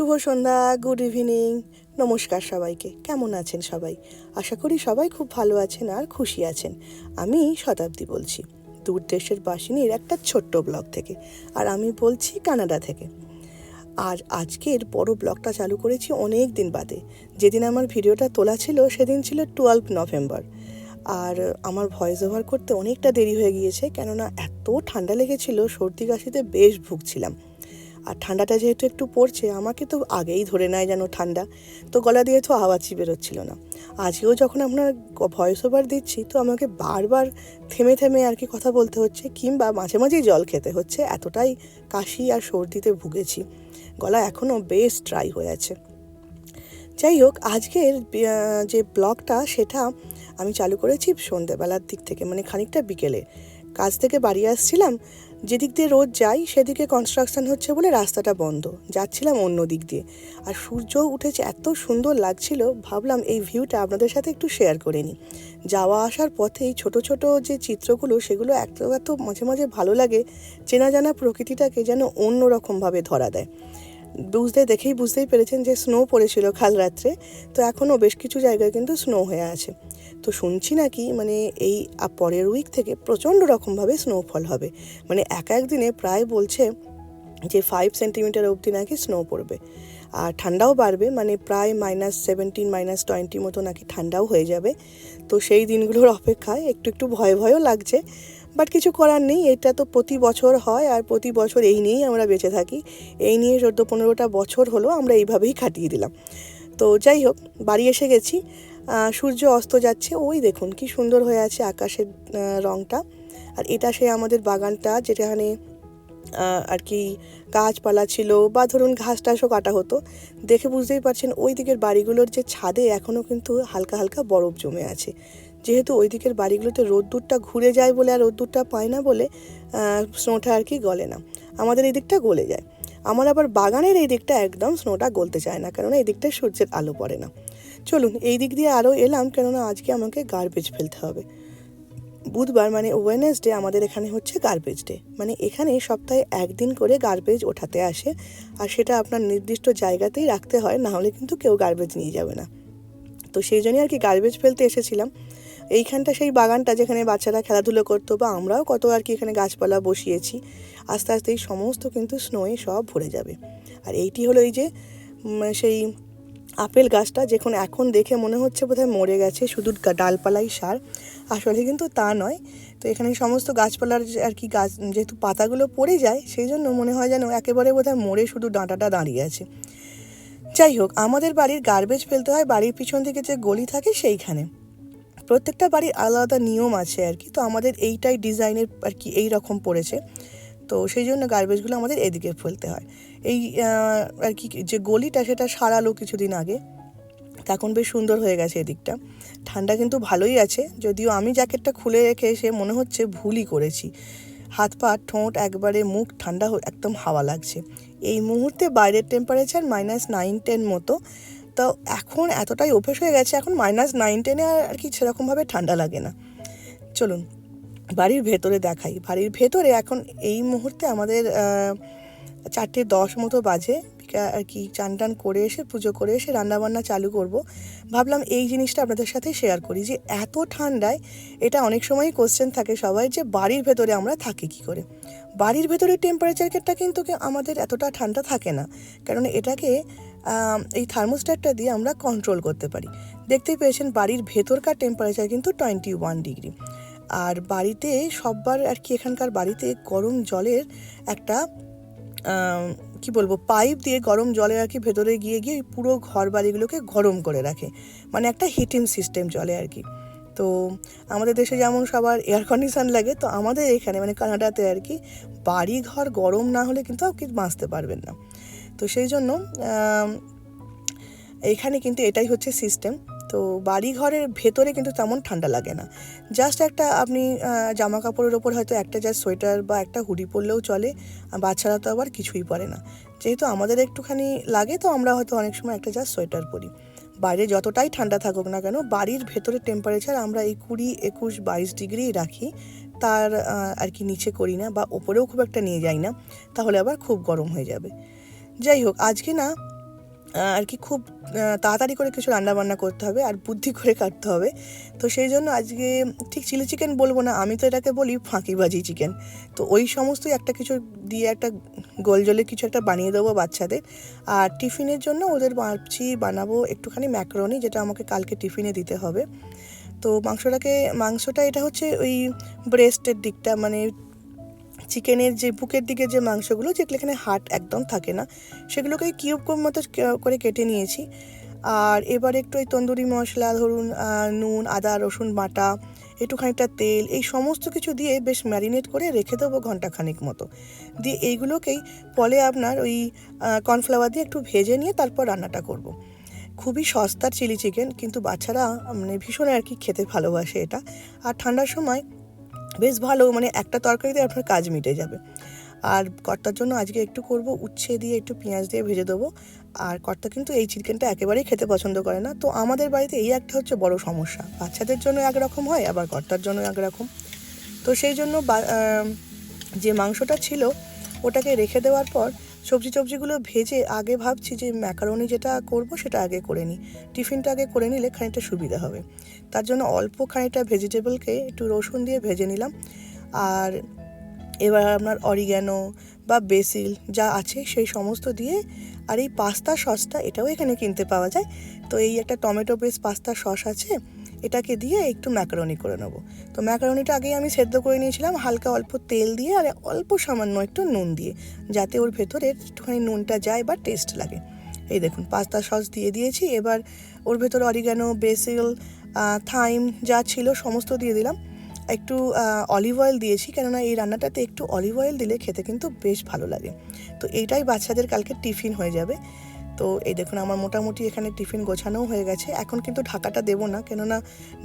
শুভ সন্ধ্যা, good evening, নমস্কার সবাইকে। কেমন আছেন সবাই? আশা করি সবাই খুব ভালো আছেন আর খুশি আছেন। আমি শতাব্দী বলছি দূর দেশের বাসিনীর একটা ছোট্ট ব্লগ থেকে, আর আমি বলছি কানাডা থেকে। আর আজকের বড় ব্লগটা চালু করেছি অনেক দিন বাদে। যেদিন আমার ভিডিওটা তোলা ছিল, সেদিন ছিল টুয়েলভ নভেম্বর। আর আমার ভয়েস ওভার করতে অনেকটা দেরি হয়ে গিয়েছে, কেননা এত ঠান্ডা লেগেছিল, সর্দি কাশিতে বেশ ভুগছিলাম। আর ঠান্ডাটা যেহেতু একটু পড়ছে, আমাকে তো আগেই ধরে নেয় যেন ঠান্ডা। তো গলা দিয়ে তো আওয়াজই বেরোচ্ছিল না। আজকেও যখন আপনার ভয়েস ওভার দিচ্ছি, তো আমাকে বারবার থেমে থেমে আর কি কথা বলতে হচ্ছে, কিংবা মাঝে মাঝেই জল খেতে হচ্ছে, এতটাই কাশি আর সর্দিতে ভুগেছি। গলা এখনও বেশ ড্রাই হয়ে আছে। যাই হোক, আজকের যে ব্লগটা সেটা আমি চালু করেছি সন্ধেবেলার দিক থেকে মানে খানিকটা বিকেলে। কাজ থেকে বাড়ি আসছিলাম, যেদিক দিয়ে রোজ যাই সেদিকে কনস্ট্রাকশন হচ্ছে বলে রাস্তাটা বন্ধ। যাচ্ছিলাম অন্য দিক দিয়ে। আর সূর্য উঠেছে এত সুন্দর লাগছিল, ভাবলাম এই ভিউটা আপনাদের সাথে একটু শেয়ার করে নিই। যাওয়া আসার পথে এই ছোটো ছোটো যে চিত্রগুলো, সেগুলো এত এত মাঝে মাঝে ভালো লাগে, চেনা জানা প্রকৃতিটাকে যেন অন্য রকমভাবে ধরা দেয়। বুঝতে, দেখেই বুঝতেই পেরেছেন যে স্নো পড়েছিল কাল রাত্রে, তো এখনও বেশ কিছু জায়গায় কিন্তু স্নো হয়ে আছে। তো শুনছি নাকি মানে এই পরের উইক থেকে প্রচণ্ড রকমভাবে স্নোফল হবে। মানে এক এক দিনে প্রায় বলছে যে ফাইভ সেন্টিমিটার অবধি নাকি স্নো পড়বে। আর ঠান্ডাও বাড়বে মানে প্রায় মাইনাস সেভেন্টিন মাইনাস টোয়েন্টি মতো নাকি ঠান্ডাও হয়ে যাবে। তো সেই দিনগুলোর অপেক্ষায় একটু একটু ভয় ভয়ও লাগছে। বাট কিছু করার নেই, এটা তো প্রতি বছর হয় আর প্রতি বছর এই নিয়েই আমরা বেঁচে থাকি। এই নিয়ে চোদ্দ পনেরোটা বছর হলো, আমরা এইভাবেই কাটিয়ে দিলাম। তো যাই হোক, বাড়ি এসে গেছি। সূর্য অস্ত যাচ্ছে। ওই দেখুন কি সুন্দর হয়ে আছে আকাশের রংটা। আর এটা সে আমাদের বাগানটা যেখানে আর কি গাছপালা ছিল বা ধরুন ঘাস টাসও কাটা হতো। দেখে বুঝতেই পারছেন ওই দিকের বাড়িগুলোর যে ছাদে এখনও কিন্তু হালকা হালকা বরফ জমে আছে। যেহেতু ওই দিকের বাড়িগুলোতে রোদ্দুরটা ঘুরে যায় বলে আর রোদ্দুরটা পায় না বলে স্নোটা আর কি গলে না। আমাদের এই দিকটা গলে যায়। আমার আবার বাগানের এই দিকটা একদম স্নোটা গলতে চায় না, কেননা এই দিকটায় সূর্যের আলো পড়ে না। চলুন, এই দিক দিয়ে আরও এলাম, কেননা আজকে আমাকে গার্বেজ ফেলতে হবে। বুধবার মানে ওয়েনেসডে আমাদের এখানে হচ্ছে গার্বেজ ডে মানে এখানে সপ্তাহে একদিন করে গার্বেজ ওঠাতে আসে, আর সেটা আপনার নির্দিষ্ট জায়গাতেই রাখতে হয়, না হলে কিন্তু কেউ গার্বেজ নিয়ে যাবে না। তো সেই জন্যই আর কি গার্বেজ ফেলতে এসেছিলাম। এইখানটা সেই বাগানটা যেখানে বাচ্চারা খেলাধুলো করতো, বা আমরাও কত আর কি এখানে গাছপালা বসিয়েছি, আস্তে আস্তে এই সমস্ত কিন্তু স্নোয়ে সব ভরে যাবে। আর এইটি হলো এই যে সেই আপেল গাছটা যখন এখন দেখে মনে হচ্ছে বোধহয় মরে গেছে, শুধু ডালপালাই সার। আসলে কিন্তু তা নয়। তো এখানে সমস্ত গাছপালার আর কি গাছ, যেহেতু পাতাগুলো পড়ে যায়, সেই জন্য মনে হয় যেন একেবারে বোধহয় মরে শুধু ডাঁটাটা দাঁড়িয়ে আছে। যাই হোক, আমাদের বাড়ির গার্বেজ ফেলতে হয়, বাড়ির পিছন থেকে যে গলি থাকে সেইখানে। প্রত্যেকটা বাড়ির আলাদা নিয়ম আছে আর কি। তো আমাদের এইটাই ডিজাইনের আর কি এই রকম পড়েছে। তো সেই জন্য গার্বেজগুলো আমাদের এদিকে ফেলতে হয়। এই আর কি, যে গলিটা সেটা সারালো কিছুদিন আগে এখন বেশ সুন্দর হয়ে গেছে এদিকটা। ঠান্ডা কিন্তু ভালোই আছে, যদিও আমি জ্যাকেটটা খুলে রেখে এসে মনে হচ্ছে ভুলই করেছি। হাত পা, ঠোঁট একবারে, মুখ ঠান্ডা একদম হাওয়া লাগছে। এই মুহূর্তে বাইরের টেম্পারেচার মাইনাস নাইন টেন মতো। তো এখন এতটাই অভ্যেস হয়ে গেছে, এখন মাইনাস নাইন টেনে আর কি সেরকমভাবে ঠান্ডা লাগে না। চলুন। বাড়ির ভেতরে দেখাই। বাড়ির ভেতরে এখন এই মুহূর্তে আমাদের চারটে দশ মতো বাজে। আর কি চান টান করে এসে, পুজো করে এসে রান্নাবান্না চালু করব। ভাবলাম এই জিনিসটা আপনাদের সাথে শেয়ার করি যে, এত ঠান্ডায় এটা অনেক সময়ই কোশ্চেন থাকে সবাই যে, বাড়ির ভেতরে আমরা থাকি কি করে? বাড়ির ভেতরে টেম্পারেচারটা কিন্তু আমাদের এতটা ঠান্ডা থাকে না। কারণ এটাকে এই থার্মোস্ট্যাটটা দিয়ে আমরা কন্ট্রোল করতে পারি। দেখতেই পেয়েছেন বাড়ির ভেতরকার টেম্পারেচার কিন্তু টোয়েন্টি ওয়ান ডিগ্রি আর বাড়িতে সববার আর কি এখানকার বাড়িতে গরম জলের একটা কি বলব পাইপ দিয়ে গরম জলে আর কি ভেতরে গিয়ে গিয়ে পুরো ঘর বাড়িগুলোকে গরম করে রাখে। মানে একটা হিটিং সিস্টেম চলে আর কি। তো আমাদের দেশে যেমন সবার এয়ার কন্ডিশন লাগে তো আমাদের এখানে মানে কানাডাতে আর কি বাড়ি ঘর গরম না হলে কিন্তু আর আপনি বাঁচতে পারবেন না। তো সেই জন্য আম, এইখানে কিন্তু এটাই হচ্ছে সিস্টেম তো বাড়ি ঘরের ভেতরে কিন্তু তেমন ঠান্ডা লাগে না। জাস্ট একটা আপনি জামা কাপড়ের ওপর হয়তো একটা জাস্ট সোয়েটার বা একটা হুডি পরলেও চলে বাচ্চারা তো আবার কিছুই পরে না। যেহেতু আমাদের একটুখানি লাগে, তো আমরা হয়তো অনেক সময় একটা জাস্ট সোয়েটার পরি। বাইরে যতটাই ঠান্ডা থাকুক না কেন, বাড়ির ভেতরে টেম্পারেচার আমরা এই কুড়ি, একুশ, বাইশ ডিগ্রি রাখি। তার আর কি নিচে করি না বা ওপরেও খুব একটা নিয়ে যাই না, তাহলে আবার খুব গরম হয়ে যাবে। যাই হোক, আজকে না আর কি খুব তাড়াতাড়ি করে কিছু রান্না বান্না করতে হবে আর বুদ্ধি করে কাটতে হবে। তো সেই জন্য আজকে ঠিক চিলি চিকেন বলব না, আমি তো এটাকে বলি ফাঁকিবাজি চিকেন। তো ওই সমস্তই একটা কিছু দিয়ে একটা গোল জলে কিছু একটা বানিয়ে দেবো বাচ্চাদের। আর টিফিনের জন্য ওদের ভাবছি বানাবো একটুখানি ম্যাকারনি, যেটা আমাকে কালকে টিফিনে দিতে হবে। তো মাংসটাকে, মাংসটা এটা হচ্ছে ওই ব্রেস্টের দিকটা মানে চিকেনের যে বুকের দিকে যে মাংসগুলো, যেগুলো এখানে হাট একদম থাকে না, সেগুলোকে কিউব মতো করে কেটে নিয়েছি। আর এবার একটু ওই তন্দুরি মশলা, ধরুন নুন, আদা, রসুন বাটা একটু খানিকটা তেল, এই সমস্ত কিছু দিয়ে বেশ ম্যারিনেট করে রেখে দেবো ঘন্টাখানিক মতো। দিয়ে এইগুলোকেই পরে আপনার ওই কর্নফ্লাওয়ার দিয়ে একটু ভেজে নিয়ে তারপর রান্নাটা করব। খুবই সস্তার চিলি চিকেন কিন্তু বাচ্চারা মানে ভীষণ আর কি খেতে ভালোবাসে এটা। আর ঠান্ডার সময় বেশ ভালো মানে একটা তরকারিতে আপনার কাজ মিটে যাবে। আর কর্তার জন্য আজকে একটু করব উচ্ছে দিয়ে একটু পেঁয়াজ দিয়ে ভেজে দেবো। আর কর্তা কিন্তু এই চিকেনটা একেবারেই খেতে পছন্দ করে না। তো আমাদের বাড়িতে এই একটা হচ্ছে বড় সমস্যা। বাচ্চাদের জন্য একরকম হয়, আবার কর্তার জন্য একরকম। তো সেই জন্য যে মাংসটা ছিল, ওটাকে রেখে দেওয়ার পর সবজি টবজিগুলো ভেজে আগে ভাবছি যে ম্যাকারনি যেটা করব সেটা আগে করে নিই। টিফিনটা আগে করে নিলে খানিকটা সুবিধা হবে। তার জন্য অল্প খানিকটা ভেজিটেবলকে একটু রসুন দিয়ে ভেজে নিলাম। আর এবার আপনার অরিগ্যানো বা বেসিল যা আছে সেই সমস্ত দিয়ে আর এই পাস্তা সসটা এটাও এখানে কিনতে পাওয়া যায়। তো এই একটা টমেটো বেস পাস্তা সস আছে এটাকে দিয়ে একটু ম্যাকারনি করে নেব। তো ম্যাকারনিটা আগেই আমি সেদ্ধ করে নিয়েছিলাম, হালকা অল্প তেল দিয়ে আর অল্প সামান্য একটু নুন দিয়ে, যাতে ওর ভেতরে একটুখানি নুনটা যায় বা টেস্ট লাগে। এই দেখুন পাস্তা সস দিয়ে দিয়েছি, এবার ওর ভেতরে অরিগানো বেসিল থাইম যা ছিল সমস্ত দিয়ে দিলাম। একটু অলিভ অয়েল দিয়েছি, কেননা এই রান্নাটাতে একটু অলিভ অয়েল দিলে খেতে কিন্তু বেশ ভালো লাগে। তো এইটাই বাচ্চাদের কালকে টিফিন হয়ে যাবে। তো এই দেখুন, আমার মোটামুটি এখানে টিফিন গোছানোও হয়ে গেছে। এখন কিন্তু ঢাকাটা দেবো না, কেননা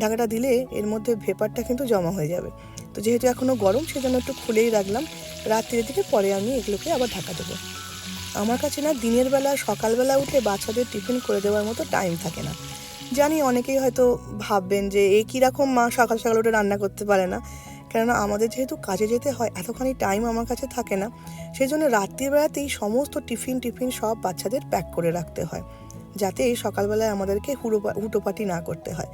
ঢাকাটা দিলে এর মধ্যে ভেপারটা কিন্তু জমা হয়ে যাবে। তো যেহেতু এখনও গরম, সেজন্য একটু খুলেই রাখলাম। রাত্রির দিকে পরে আমি এগুলোকে আবার ঢাকা দেবো। আমার কাছে না দিনের বেলা, সকালবেলা উঠে বাচ্চাদের টিফিন করে দেওয়ার মতো টাইম থাকে না। জানি অনেকেই হয়তো ভাববেন যে এই কীরকম মা সকাল সকাল উঠে রান্না করতে পারে না? কেননা আমাদের যেহেতু কাজে যেতে হয়, এতখানি টাইম আমার কাছে থাকে না সেই জন্য রাত্রিবেলাতেই সমস্ত টিফিন টিফিন সব বাচ্চাদের প্যাক করে রাখতে হয়, যাতে এই সকালবেলায় আমাদেরকে হুড়ো হুটোপাটি না করতে হয়।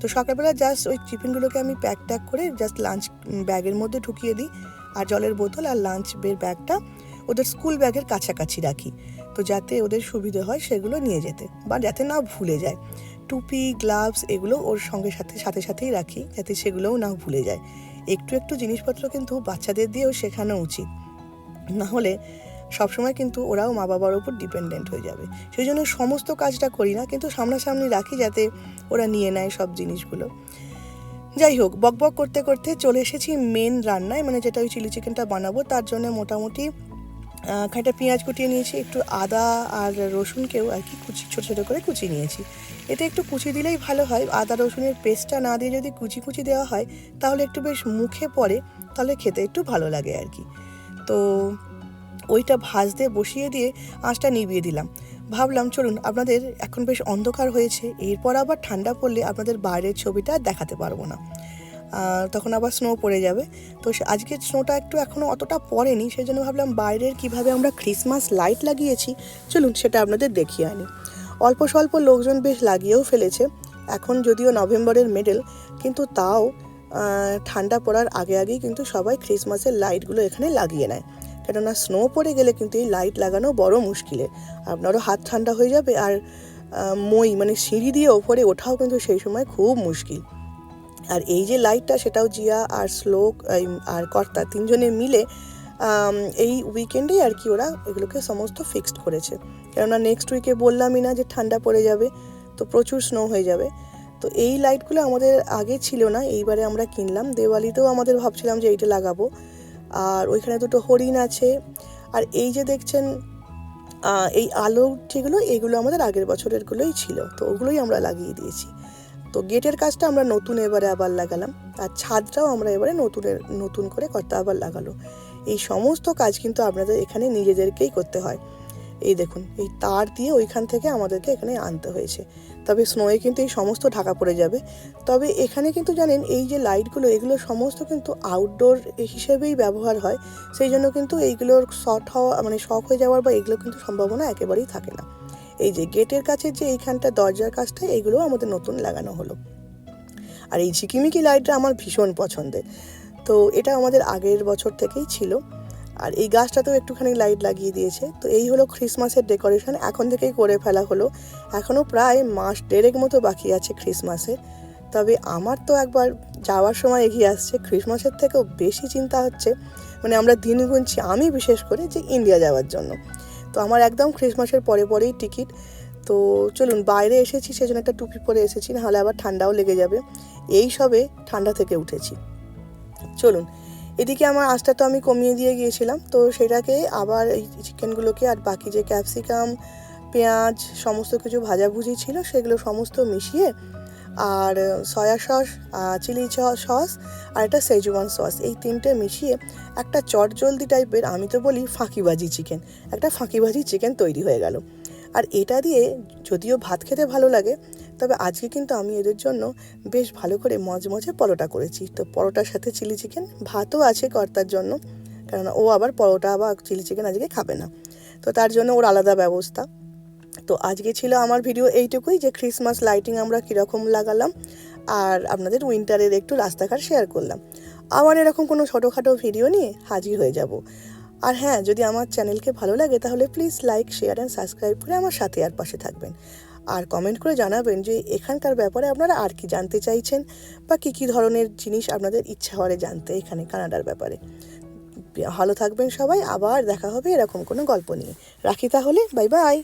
তো সকালবেলা জাস্ট ওই টিফিনগুলোকে আমি প্যাক ট্যাক করে জাস্ট লাঞ্চ ব্যাগের মধ্যে ঢুকিয়ে দিই, আর জলের বোতল আর লাঞ্চ বের ব্যাগটা ওদের স্কুল ব্যাগের কাছাকাছি রাখি, তো যাতে ওদের সুবিধে হয় সেগুলো নিয়ে যেতে, বা যাতে না ভুলে যায়। টুপি গ্লাভস এগুলো ওর সঙ্গে সাথে সাথে, সাথেই রাখি, যাতে সেগুলোও না ভুলে যায়। একটু একটু জিনিসপত্র কিন্তু বাচ্চাদের দিয়েও শেখানো উচিত। না হলে সবসময় কিন্তু ওরাও মা বাবার ওপর ডিপেন্ডেন্ট হয়ে যাবে। সেই জন্য সমস্ত কাজটা করি না, কিন্তু সামনাসামনি রাখি যাতে ওরা নিয়ে নেয় সব জিনিসগুলো। যাই হোক বক বক করতে করতে চলে এসেছি মেন রান্নায় মানে যেটা ওই চিলি চিকেনটা বানাবো, তার জন্য মোটামুটি খানিকটা পেঁয়াজ কুটিয়ে নিয়েছি, একটু আদা আর রসুনকেও আর কি কুচি, ছোটো ছোটো করে কুচি নিয়েছি। এটা একটু কুচি দিলেই ভালো হয়। আদা রসুনের পেস্টটা না দিয়ে যদি কুচি কুচি দেওয়া হয়, তাহলে একটু বেশ মুখে পড়ে, তাহলে খেতে একটু ভালো লাগে আর কি। তো ওইটা ভাজতে বসিয়ে দিয়ে আঁচটা নিভিয়ে দিলাম। ভাবলাম, চলুন, আপনাদের এখন বেশ অন্ধকার হয়েছে, এরপর আবার ঠান্ডা পড়লে আপনাদের বাইরের ছবিটা দেখাতে পারব না। তখন আবার স্নো পড়ে যাবে। তো আজকে স্নোটা একটু এখনও অতটা পড়েনি সেই জন্য ভাবলাম বাইরের কীভাবে আমরা ক্রিসমাস লাইট লাগিয়েছি, চলুন সেটা আপনাদের দেখিয়ে আনি। অল্প স্বল্প লোকজন বেশ লাগিয়েও ফেলেছে, এখন যদিও নভেম্বরের মেডেল কিন্তু তাও ঠান্ডা পড়ার আগে আগেই কিন্তু সবাই ক্রিসমাসের লাইটগুলো এখানে লাগিয়ে নেয়। কেননা স্নো পড়ে গেলে কিন্তু এই লাইট লাগানো বড় মুশকিলে। আপনারও হাত ঠান্ডা হয়ে যাবে আর মই মানে সিঁড়ি দিয়ে ওপরে ওঠাও কিন্তু সেই সময় খুব মুশকিল। আর এই যে লাইটটা সেটাও জিয়া আর শ্লোক আর কর্তা তিনজনে মিলে এই উইকেন্ডেই আর কি ওরা এগুলোকে সমস্ত ফিক্সড করেছে। কেননা নেক্সট উইকে বললামই না যে ঠান্ডা পড়ে যাবে, তো প্রচুর স্নো হয়ে যাবে। তো এই লাইটগুলো আমাদের আগে ছিল না, এইবারে আমরা কিনলাম। দেওয়ালিতেও আমাদের ভাবছিলাম যে এইটা লাগাবো। আর ওইখানে দুটো হরিণ আছে। আর এই যে দেখছেন এই আলো যেগুলো, এগুলো আমাদের আগের বছরেরগুলোই ছিল, তো ওগুলোই আমরা লাগিয়ে দিয়েছি। তো গেটের কাজটা আমরা নতুন এবারে আবার লাগালাম। আর ছাদটাও আমরা এবারে নতুনের, নতুন করে কর্তা আবার লাগালো। এই সমস্ত কাজ কিন্তু আপনাদের এখানে নিজেদেরকেই করতে হয়। এই দেখুন, এই তার দিয়ে ওইখান থেকে আমাদেরকে এখানে আনতে হয়েছে। তবে স্নোয়ে কিন্তু এই সমস্ত ঢাকা পড়ে যাবে। তবে এখানে কিন্তু জানেন, এই যে লাইটগুলো এগুলো সমস্ত কিন্তু আউটডোর হিসেবেই ব্যবহার হয়। সেই জন্য কিন্তু এইগুলোর শর্ট হওয়া মানে শখ হয়ে যাওয়ার বা এগুলো কিন্তু সম্ভাবনা একেবারেই থাকে না। এই যে গেটের কাছে যে এইখানটা দরজার কাজটা এইগুলো আমাদের নতুন লাগানো হলো। আর এই ঝিকিমিকি লাইটটা আমার ভীষণ পছন্দের। তো এটা আমাদের আগের বছর থেকেই ছিল। আর এই গাছটাতেও একটুখানি লাইট লাগিয়ে দিয়েছে। তো এই হলো ক্রিসমাসের ডেকোরেশন। এখন থেকেই করে ফেলা হলো। এখনও প্রায় মাস দেড়েক মতো বাকি আছে ক্রিসমাসের তবে আমার তো একবার যাওয়ার সময় এগিয়ে আসছে। খ্রিসমাসের থেকেও বেশি চিন্তা হচ্ছে। মানে আমরা দিন গুনছি আমি বিশেষ করে যে ইন্ডিয়া যাওয়ার জন্য। তো আমার একদম ক্রিসমাসের পরে পরেই টিকিট। তো চলুন, বাইরে এসেছি, সেজন্য একটা টুপি পরে এসেছি, নাহলে আবার ঠান্ডাও লেগে যাবে। এই সবে ঠান্ডা থেকে উঠেছি। চলুন, এদিকে আমার আঁচটা তো আমি কমিয়ে দিয়ে গিয়েছিলাম, তো সেটাকে আবার এই চিকেনগুলোকে আর বাকি যে ক্যাপসিকাম, পেঁয়াজ, সমস্ত কিছু ভাজাভুজি ছিল, সেগুলো সমস্ত মিশিয়ে আর সয়া সস চিলি সস আর একটা সেজওয়ান সস এই তিনটে মিশিয়ে একটা চটজলদি টাইপের আমি তো বলি ফাঁকিবাজি চিকেন একটা ফাঁকিবাজি চিকেন তৈরি হয়ে গেল। আর এটা দিয়ে যদিও ভাত খেতে ভালো লাগে, তবে আজকে কিন্তু আমি এদের জন্য বেশ ভালো করে মজমজে পরোটা করেছি। তো পরোটার সাথে চিলি চিকেন ভাতও আছে কর্তার জন্য, কেননা ও আবার পরোটা বা চিলি চিকেন আজকে খাবে না। তো তার জন্য ওর আলাদা ব্যবস্থা। তো আজকে ছিল আমার ভিডিও এইটুকুই যে ক্রিসমাস লাইটিং আমরা কীরকম লাগালাম আর আপনাদের উইন্টারের একটু রাস্তাঘাট শেয়ার করলাম। আবার এরকম কোনো ছোটোখাটো ভিডিও নিয়ে হাজির হয়ে যাব। আর হ্যাঁ যদি আমার চ্যানেলকে ভালো লাগে তাহলে please like share and subscribe করে আমার সাথে আর পাশে থাকবেন। আর কমেন্ট করে জানাবেন যে এখানকার ব্যাপারে আপনারা আর কি জানতে চাইছেন বা কী কী ধরনের জিনিস আপনাদের ইচ্ছা করে জানতে এখানে কানাডার ব্যাপারে। ভালো থাকবেন সবাই, আবার দেখা হবে এরকম কোনো গল্প নিয়ে। রাখি তাহলে বাই বাই